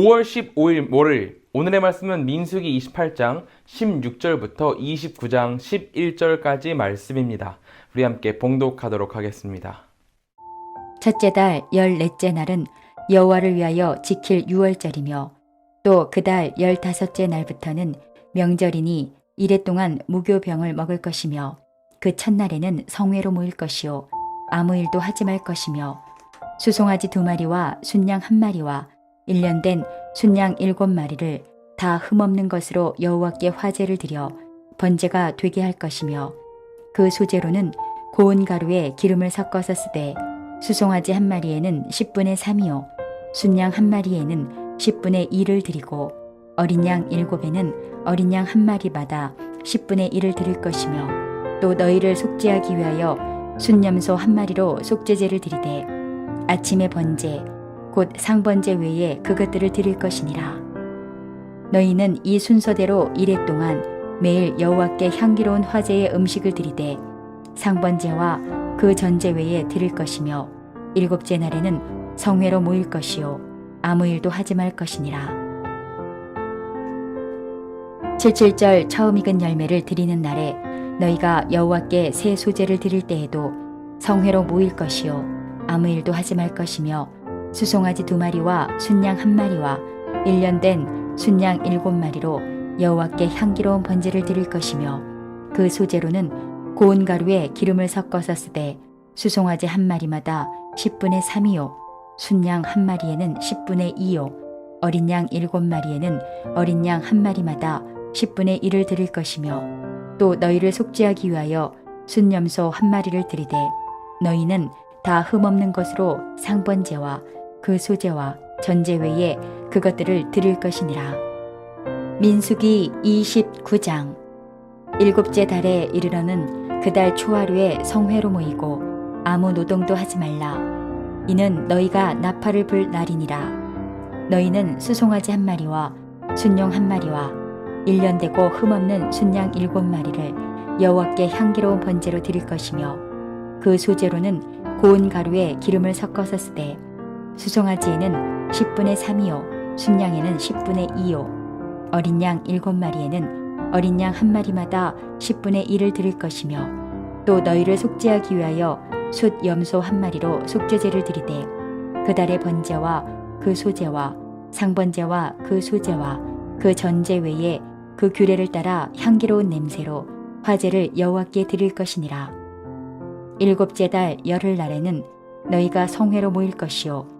5월 15일 월요일 오늘의 말씀은 민수기 28장 16절부터 29장 11절까지 말씀입니다. 우리 함께 봉독하도록 하겠습니다. 첫째 달 열넷째 날은 여호와를 위하여 지킬 유월절이며 또 그 달 열다섯째 날부터는 명절이니 이래 동안 무교병을 먹을 것이며 그 첫날에는 성회로 모일 것이요 아무 일도 하지 말 것이며 수송아지 두 마리와 순양 한 마리와 일년된 순양 일곱 마리를 다 흠없는 것으로 여호와께 화제를 드려 번제가 되게 할 것이며 그 소재로는 고운 가루에 기름을 섞어서 쓰되 수송아지 한 마리에는 10분의 3이요 순양 한 마리에는 10분의 1을 드리고 어린 양 일곱에는 어린 양 한 마리마다 10분의 1을 드릴 것이며 또 너희를 속죄하기 위하여 순념소 한 마리로 속죄제를 드리되 아침에 번제 곧 상번제 외에 그것들을 드릴 것이니라 너희는 이 순서대로 이래 동안 매일 여호와께 향기로운 화제의 음식을 드리되 상번제와 그 전제 외에 드릴 것이며 일곱째 날에는 성회로 모일 것이요 아무 일도 하지 말 것이니라. 칠칠절 처음 익은 열매를 드리는 날에 너희가 여호와께 새 소재를 드릴 때에도 성회로 모일 것이요 아무 일도 하지 말 것이며 수송아지 두 마리와 순양 한 마리와 일년된 순양 일곱 마리로 여호와께 향기로운 번제를 드릴 것이며 그 소재로는 고운 가루에 기름을 섞어서 쓰되 수송아지 한 마리마다 10분의 3이요 순양 한 마리에는 10분의 2요 어린 양 일곱 마리에는 어린 양 한 마리마다 10분의 1을 드릴 것이며 또 너희를 속죄하기 위하여 순념소 한 마리를 드리되 너희는 다 흠없는 것으로 상번제와 그 소제와 전제 외에 그것들을 드릴 것이니라. 민수기 29장 일곱째 달에 이르러는 그 달 초하루에 성회로 모이고 아무 노동도 하지 말라. 이는 너희가 나팔을 불 날이니라. 너희는 수송아지 한 마리와 순용 한 마리와 일년 되고 흠없는 순양 일곱 마리를 여호와께 향기로운 번제로 드릴 것이며 그 소재로는 고운 가루에 기름을 섞어서 쓰되 수송아지에는 10분의 3이요 순양에는 10분의 2요 어린 양 일곱 마리에는 어린 양 한 마리마다 10분의 1을 드릴 것이며 또 너희를 속죄하기 위하여 숫 염소 한 마리로 속죄제를 드리되 그 달의 번제와 그 소제와 상번제와 그 소제와 그 전제 외에 그 규례를 따라 향기로운 냄새로 화제를 여호와께 드릴 것이니라. 일곱째 달 열흘 날에는 너희가 성회로 모일 것이요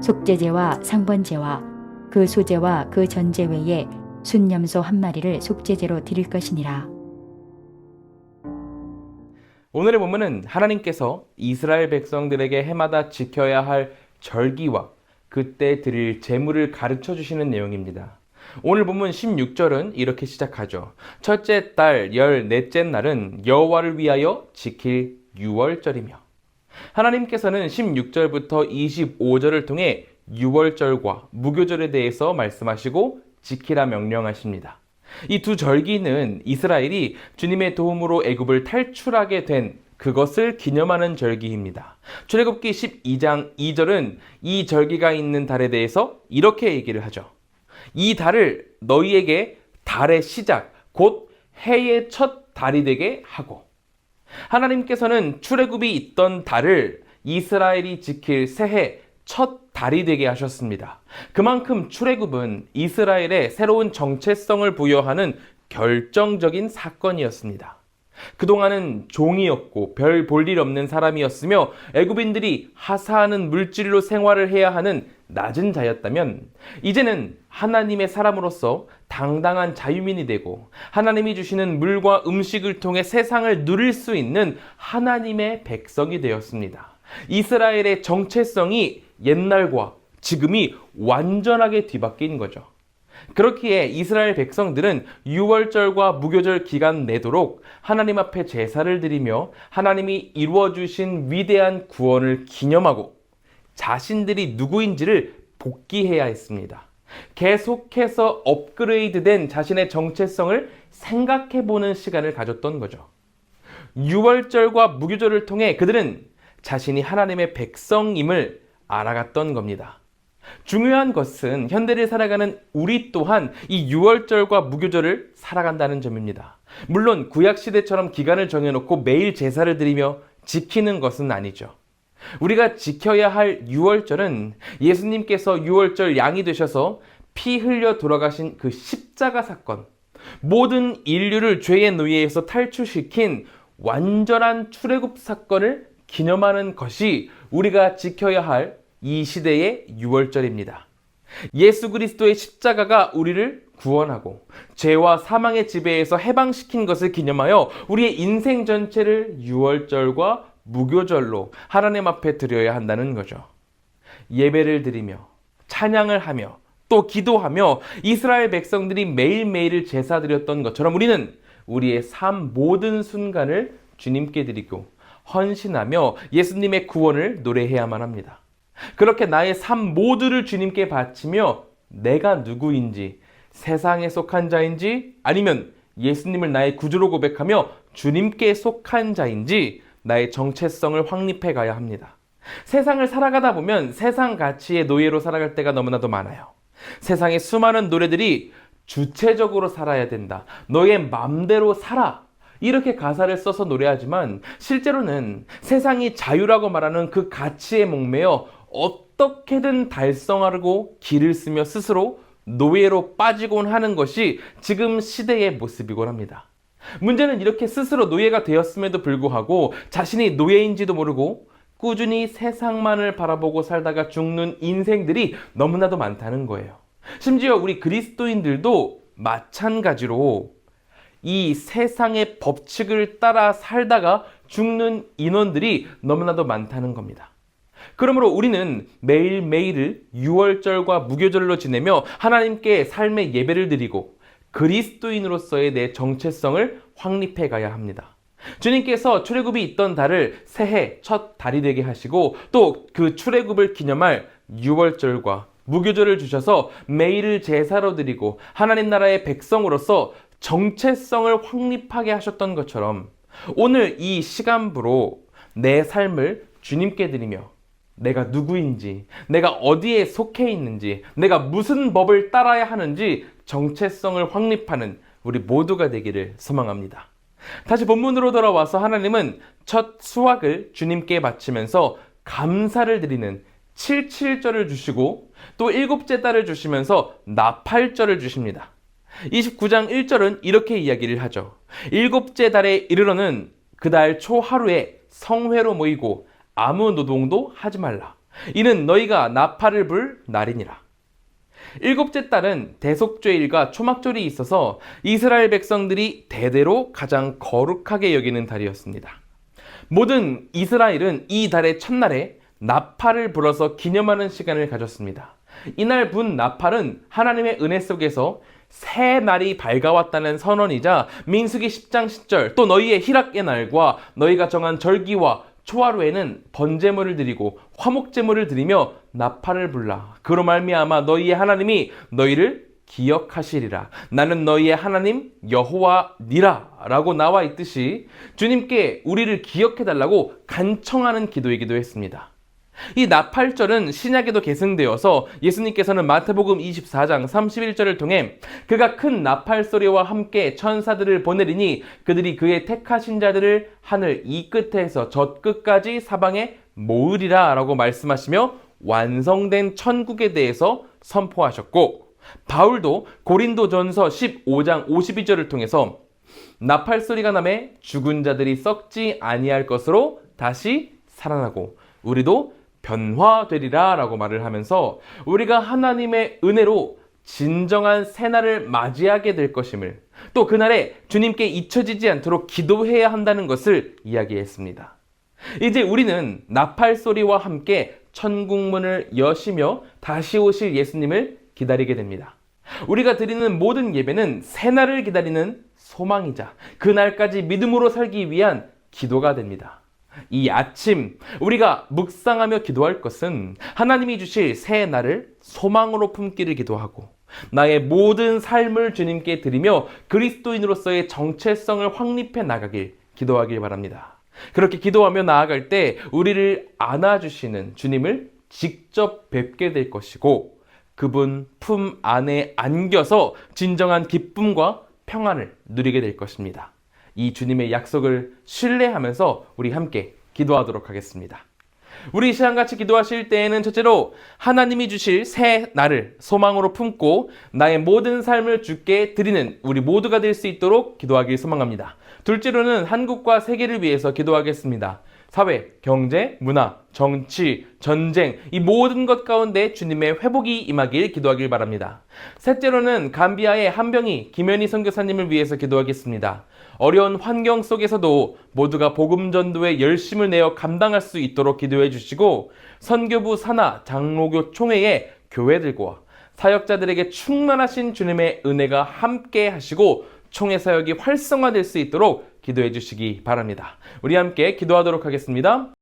속죄제와 상번제와 그 소제와 그 전제 외에 순염소 한 마리를 속죄제로 드릴 것이니라. 오늘의 본문은 하나님께서 이스라엘 백성들에게 해마다 지켜야 할 절기와 그때 드릴 제물을 가르쳐 주시는 내용입니다. 오늘 본문 16절은 이렇게 시작하죠. 첫째 달 열넷째 날은 여호와를 위하여 지킬 유월절이며 하나님께서는 16절부터 25절을 통해 유월절과 무교절에 대해서 말씀하시고 지키라 명령하십니다. 이 두 절기는 이스라엘이 주님의 도움으로 애굽을 탈출하게 된 그것을 기념하는 절기입니다. 출애굽기 12장 2절은 이 절기가 있는 달에 대해서 이렇게 얘기를 하죠. 이 달을 너희에게 달의 시작, 곧 해의 첫 달이 되게 하고 하나님께서는 출애굽이 있던 달을 이스라엘이 지킬 새해 첫 달이 되게 하셨습니다. 그만큼 출애굽은 이스라엘의 새로운 정체성을 부여하는 결정적인 사건이었습니다. 그동안은 종이었고 별 볼 일 없는 사람이었으며 애굽인들이 하사하는 물질로 생활을 해야 하는 낮은 자였다면 이제는 하나님의 사람으로서 당당한 자유민이 되고 하나님이 주시는 물과 음식을 통해 세상을 누릴 수 있는 하나님의 백성이 되었습니다. 이스라엘의 정체성이 옛날과 지금이 완전하게 뒤바뀐 거죠. 그렇기에 이스라엘 백성들은 유월절과 무교절 기간 내도록 하나님 앞에 제사를 드리며 하나님이 이루어 주신 위대한 구원을 기념하고 자신들이 누구인지를 복귀해야 했습니다. 계속해서 업그레이드된 자신의 정체성을 생각해 보는 시간을 가졌던 거죠. 유월절과 무교절을 통해 그들은 자신이 하나님의 백성임을 알아갔던 겁니다. 중요한 것은 현대를 살아가는 우리 또한 이 유월절과 무교절을 살아간다는 점입니다. 물론 구약 시대처럼 기간을 정해놓고 매일 제사를 드리며 지키는 것은 아니죠. 우리가 지켜야 할 유월절은 예수님께서 유월절 양이 되셔서 피 흘려 돌아가신 그 십자가 사건, 모든 인류를 죄의 노예에서 탈출시킨 완전한 출애굽 사건을 기념하는 것이 우리가 지켜야 할 이 시대의 유월절입니다. 예수 그리스도의 십자가가 우리를 구원하고 죄와 사망의 지배에서 해방시킨 것을 기념하여 우리의 인생 전체를 유월절과 무교절로 하나님 앞에 드려야 한다는 거죠. 예배를 드리며 찬양을 하며 또 기도하며 이스라엘 백성들이 매일매일을 제사 드렸던 것처럼 우리는 우리의 삶 모든 순간을 주님께 드리고 헌신하며 예수님의 구원을 노래해야만 합니다. 그렇게 나의 삶 모두를 주님께 바치며 내가 누구인지 세상에 속한 자인지 아니면 예수님을 나의 구주로 고백하며 주님께 속한 자인지 나의 정체성을 확립해 가야 합니다. 세상을 살아가다 보면 세상 가치의 노예로 살아갈 때가 너무나도 많아요. 세상의 수많은 노래들이 주체적으로 살아야 된다. 너의 맘대로 살아. 이렇게 가사를 써서 노래하지만 실제로는 세상이 자유라고 말하는 그 가치에 목매여 어떻게든 달성하려고 길을 쓰며 스스로 노예로 빠지곤 하는 것이 지금 시대의 모습이곤 합니다. 문제는 이렇게 스스로 노예가 되었음에도 불구하고 자신이 노예인지도 모르고 꾸준히 세상만을 바라보고 살다가 죽는 인생들이 너무나도 많다는 거예요. 심지어 우리 그리스도인들도 마찬가지로 이 세상의 법칙을 따라 살다가 죽는 인원들이 너무나도 많다는 겁니다. 그러므로 우리는 매일매일을 유월절과 무교절로 지내며 하나님께 삶의 예배를 드리고 그리스도인으로서의 내 정체성을 확립해 가야 합니다. 주님께서 출애굽이 있던 달을 새해 첫 달이 되게 하시고 또 그 출애굽을 기념할 유월절과 무교절을 주셔서 매일을 제사로 드리고 하나님 나라의 백성으로서 정체성을 확립하게 하셨던 것처럼 오늘 이 시간부로 내 삶을 주님께 드리며 내가 누구인지, 내가 어디에 속해 있는지, 내가 무슨 법을 따라야 하는지 정체성을 확립하는 우리 모두가 되기를 소망합니다. 다시 본문으로 돌아와서 하나님은 첫 수확을 주님께 바치면서 감사를 드리는 77절을 주시고 또 일곱째 달을 주시면서 나팔절을 주십니다. 29장 1절은 이렇게 이야기를 하죠. 일곱째 달에 이르러는 그 달 초 하루에 성회로 모이고 아무 노동도 하지 말라. 이는 너희가 나팔을 불 날이니라. 일곱째 달은 대속죄일과 초막절이 있어서 이스라엘 백성들이 대대로 가장 거룩하게 여기는 달이었습니다. 모든 이스라엘은 이 달의 첫날에 나팔을 불어서 기념하는 시간을 가졌습니다. 이날 분 나팔은 하나님의 은혜 속에서 새 날이 밝아왔다는 선언이자 민수기 10장 10절 또 너희의 희락의 날과 너희가 정한 절기와 초하루에는 번제물을 드리고 화목제물을 드리며 나팔을 불라. 그로 말미암아 너희의 하나님이 너희를 기억하시리라. 나는 너희의 하나님 여호와니라라고 나와 있듯이 주님께 우리를 기억해 달라고 간청하는 기도이기도 했습니다. 이 나팔절은 신약에도 계승되어서 예수님께서는 마태복음 24장 31절을 통해 그가 큰 나팔 소리와 함께 천사들을 보내리니 그들이 그의 택하신 자들을 하늘 이 끝에서 저 끝까지 사방에 모으리라 라고 말씀하시며 완성된 천국에 대해서 선포하셨고 바울도 고린도전서 15장 52절을 통해서 나팔 소리가 남에 죽은 자들이 썩지 아니할 것으로 다시 살아나고 우리도 변화되리라 라고 말을 하면서 우리가 하나님의 은혜로 진정한 새날을 맞이하게 될 것임을 또 그날에 주님께 잊혀지지 않도록 기도해야 한다는 것을 이야기했습니다. 이제 우리는 나팔 소리와 함께 천국문을 여시며 다시 오실 예수님을 기다리게 됩니다. 우리가 드리는 모든 예배는 새날을 기다리는 소망이자 그날까지 믿음으로 살기 위한 기도가 됩니다. 이 아침 우리가 묵상하며 기도할 것은 하나님이 주실 새 날을 소망으로 품기를 기도하고 나의 모든 삶을 주님께 드리며 그리스도인으로서의 정체성을 확립해 나가길 기도하길 바랍니다. 그렇게 기도하며 나아갈 때 우리를 안아주시는 주님을 직접 뵙게 될 것이고 그분 품 안에 안겨서 진정한 기쁨과 평안을 누리게 될 것입니다. 이 주님의 약속을 신뢰하면서 우리 함께 기도하도록 하겠습니다. 우리 이 시간 같이 기도하실 때에는 첫째로 하나님이 주실 새 날을 소망으로 품고 나의 모든 삶을 주께 드리는 우리 모두가 될 수 있도록 기도하길 소망합니다. 둘째로는 한국과 세계를 위해서 기도하겠습니다. 사회, 경제, 문화, 정치, 전쟁, 이 모든 것 가운데 주님의 회복이 임하길 기도하길 바랍니다. 셋째로는 감비아의 한병희 김현희 선교사님을 위해서 기도하겠습니다. 어려운 환경 속에서도 모두가 복음 전도에 열심을 내어 감당할 수 있도록 기도해 주시고 선교부 산하 장로교 총회의 교회들과 사역자들에게 충만하신 주님의 은혜가 함께 하시고 총회 사역이 활성화될 수 있도록 기도해 주시기 바랍니다. 우리 함께 기도하도록 하겠습니다.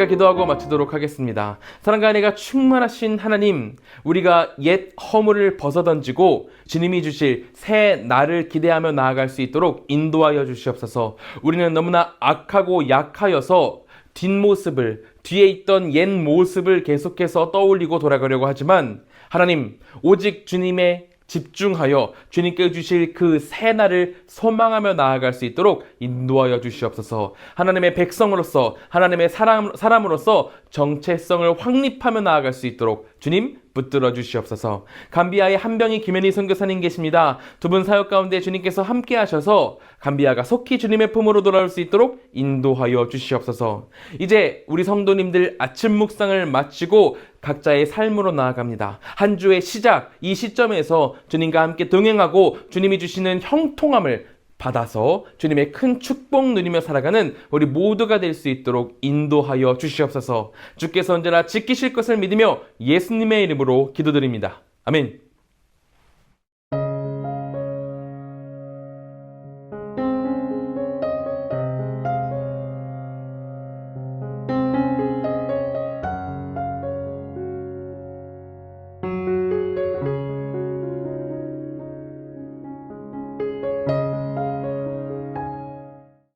제가 기도하고 마치도록 하겠습니다. 사랑과 은혜가 충만하신 하나님, 우리가 옛 허물을 벗어던지고 주님이 주실 새 날을 기대하며 나아갈 수 있도록 인도하여 주시옵소서. 우리는 너무나 악하고 약하여서 뒷모습을, 뒤에 있던 옛 모습을 계속해서 떠올리고 돌아가려고 하지만 하나님, 오직 주님의 집중하여 주님께 주실 그 새 날을 소망하며 나아갈 수 있도록 인도하여 주시옵소서. 하나님의 백성으로서 하나님의 사람, 사람으로서 정체성을 확립하며 나아갈 수 있도록 주님 붙들어 주시옵소서. 감비아의 한병희 김현희 선교사님 계십니다. 두 분 사역 가운데 주님께서 함께 하셔서 감비아가 속히 주님의 품으로 돌아올 수 있도록 인도하여 주시옵소서. 이제 우리 성도님들 아침 묵상을 마치고 각자의 삶으로 나아갑니다. 한 주의 시작, 이 시점에서 주님과 함께 동행하고 주님이 주시는 형통함을 받아서 주님의 큰 축복 누리며 살아가는 우리 모두가 될 수 있도록 인도하여 주시옵소서. 주께서 언제나 지키실 것을 믿으며 예수님의 이름으로 기도드립니다. 아멘.